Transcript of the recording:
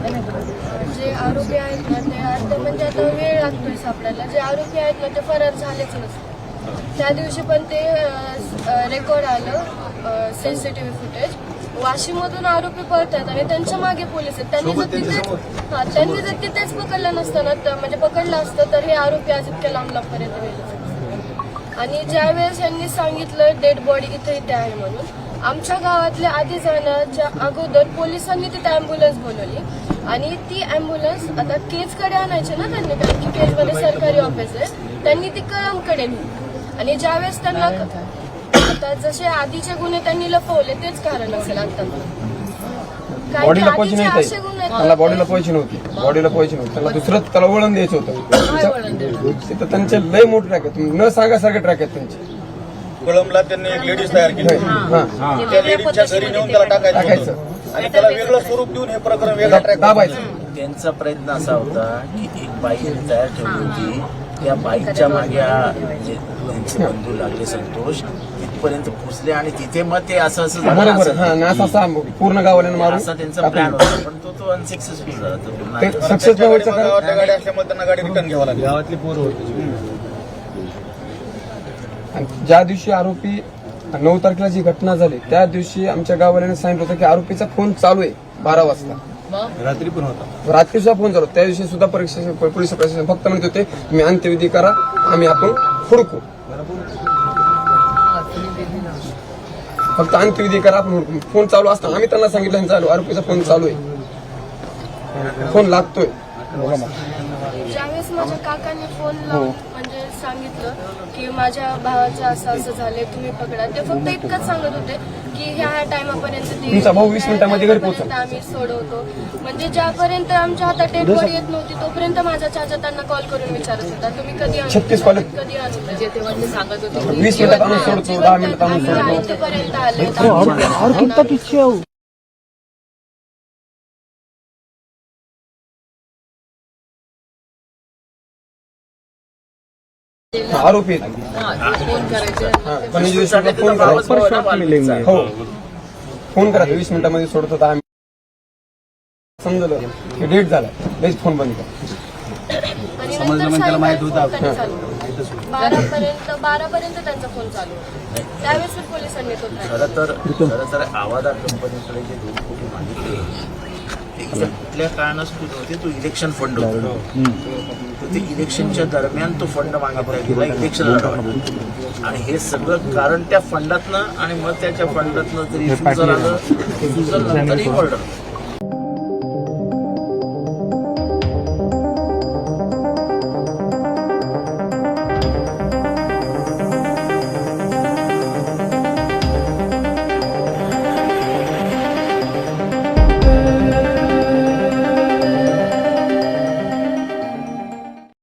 जे आरोपी आहेत ना ते आता म्हणजे आता वेळ लागतोय सापडायला. जे आरोपी आहेत ना ते फरार झालेच नसते त्या दिवशी पण ते रेकॉर्ड आलं C C T V footage वाशीमधून आरोपी पळतात आणि त्यांच्या मागे पोलीस आहेत. त्यांनी जर तिथेच हा त्यांनी जर तिथेच पकडलं नसतं ना तर म्हणजे पकडलं असतं तर हे आरोपी आज इतक्या लांब लांबपर्यंत गेले. आणि ज्यावेळेस यांनी सांगितलं डेड बॉडी इथे इथे आहे म्हणून आमच्या गावातले आधी जाण्याच्या अगोदर पोलिसांनी तिथे अँब्युलन्स बोलवली. आणि ती अँब्युलन्स आता केजकडे आणायची ना त्यांनी कारण की केजमध्ये सरकारी ऑफिस आहे. त्यांनी ती कळमकडे नेली. आणि ज्यावेळेस त्यांना आता जसे आधीचे गुन्हे त्यांनी लपवले तेच कारण असेल आता. बॉडीला आधीचे नाही बॉडीला पैसे नव्हते. बॉडीला पैसे नव्हते. त्याला दुसरं त्याला वळण द्यायचं होतं. तिथं त्यांचे लय मोठे ट्रॅक आहेत. तुम्ही न सांगासारखे ट्रॅक आहेत त्यांचे. कळमला त्यांनी एक लेडीज तयार केली. हा. त्या लेडीजच्या घरी नेऊन त्याला टाकायचं टाकायचं. होतं. आणि त्याला वेगळं स्वरूप देऊन हे प्रकरण वेगळा ट्रॅक दाबायचं. त्यांचा प्रयत्न असा होता की एक बाई तयार ठेवली होती. त्या बाईच्या मागे त्यांचे बंधू लागले संतोष. तिथपर्यंत पोहोचले आणि तिथे मग ते असं असं झालं. बरोबर असं- हा पूर्ण गावाला मारून असा त्यांचा प्लॅन होता. पण तो तो अनसक्सेसफुल झाला. तो ते नाही. सक्सेस नाही व्हायचं कारण गावातल्या गाडी असल्यामुळे त्यांना गाडी रिटर्न घ्यावं लागली. गावातली पोरं होती. आणि ज्या दिवशी आरोपी नऊ तारखेला जी घटना झाली त्या दिवशी आमच्या गावाल्याने सांगितलं होतं की आरोपीचा फोन चालू आहे बारा वाजता. रात्री पण होता. रात्री सुद्धा फोन चालू. त्या दिवशी सुद्धा परीक्षा पोलीस प्रशासन फक्त म्हणत होते तुम्ही अंत्यविधी करा आम्ही आपण हुडकू. फक्त अंत्यविधी करा आपण हुडकू. फोन चालू असता आम्ही त्यांना सांगितलं चालू आरोपीचा फोन चालू आहे. फोन लागतोय. माझ्या काकांनी फोन लावून म्हणजे सांगितलं की माझ्या भावाचं असं असं झालंय तुम्ही पकडा. ते फक्त इतकंच सांगत होते की ह्या ह्या टायमापर्यंत ते तुमचा भाऊ वीस ह्या मिनिटामध्ये घरी टायमापर्यंत आम्ही सोडवतो. म्हणजे ज्यापर्यंत आमच्या हातात डेड बॉडी येत नव्हती तोपर्यंत माझा चाचा त्यांना कॉल करून विचारत होता. तुम्ही कधी आणू? 36 कॉल आहेत. कधी आणू म्हणजे तेव्हा ते सांगत होते वीस मिनिटात आणून सोडतो दहा मिनिटात आणून सोडतो. इथपर्यंत आले. हा, मिनिटात फोन करा. हो. फोन करा वीस मिनिटामध्ये सोडत होता आम्ही समजलं की डेट झाला. लगेच फोन बंद करा. समजलं म्हणजे त्याला माहीत होतं बारापर्यंत बारापर्यंत त्यांचा फोन चालू. होता. त्यावेळेस पोलिसांनी तो खरं तर खरं तर आवादा कंपनीकडे जे दोन कोटी मागितले कुठल्या कारणासाठी होते तो इलेक्शन फंड होता. तर ते इलेक्शनच्या दरम्यान तो फंड मागितला गेला इलेक्शन. आणि हे सगळं कारण त्या फंडातनं आणि मग त्याच्या फंडातनं जरी आलं रिफ्युजल नंतरही ऑर्डर